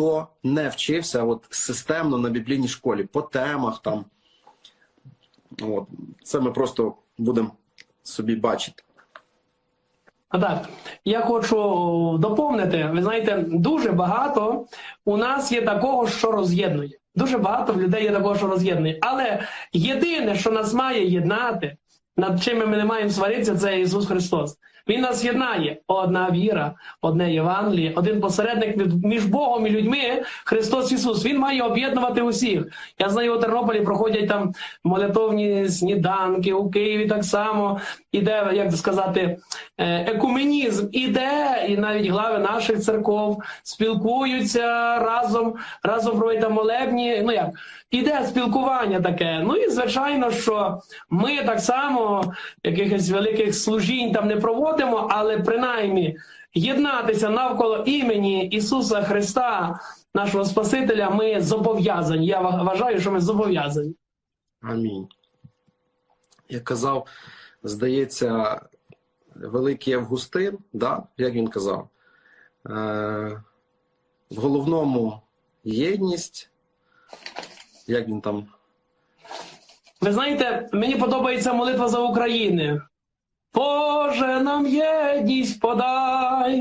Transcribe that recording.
хто не вчився от, системно на біблійній школі, по темах там. От. Це ми просто будемо собі бачити. Так, я хочу доповнити. Ви знаєте, дуже багато у нас є такого, що роз'єднує. Дуже багато в людей є такого, що роз'єднує. Але єдине, що нас має єднати, над чим ми не маємо сваритися, це Ісус Христос. Він нас єднає. Одна віра, одне Євангеліє, один посередник між Богом і людьми, Христос Ісус. Він має об'єднувати усіх. Я знаю, у Тернополі проходять там молитовні сніданки, у Києві так само іде, як сказати, е, екуменізм іде, і навіть глави наших церков спілкуються разом, разом проводять там молебні. Ну як іде спілкування таке. Ну і звичайно, що ми так само якихось великих служінь там не проводимо, але принаймні єднатися навколо імені Ісуса Христа, нашого Спасителя, ми зобов'язані. Я вважаю, що ми зобов'язані. Амінь. Як казав, здається, великий Августин, да? як він казав, е, в головному єдність, як він там Ви знаєте, мені подобається молитва за Україну. Боже, нам єдність подай.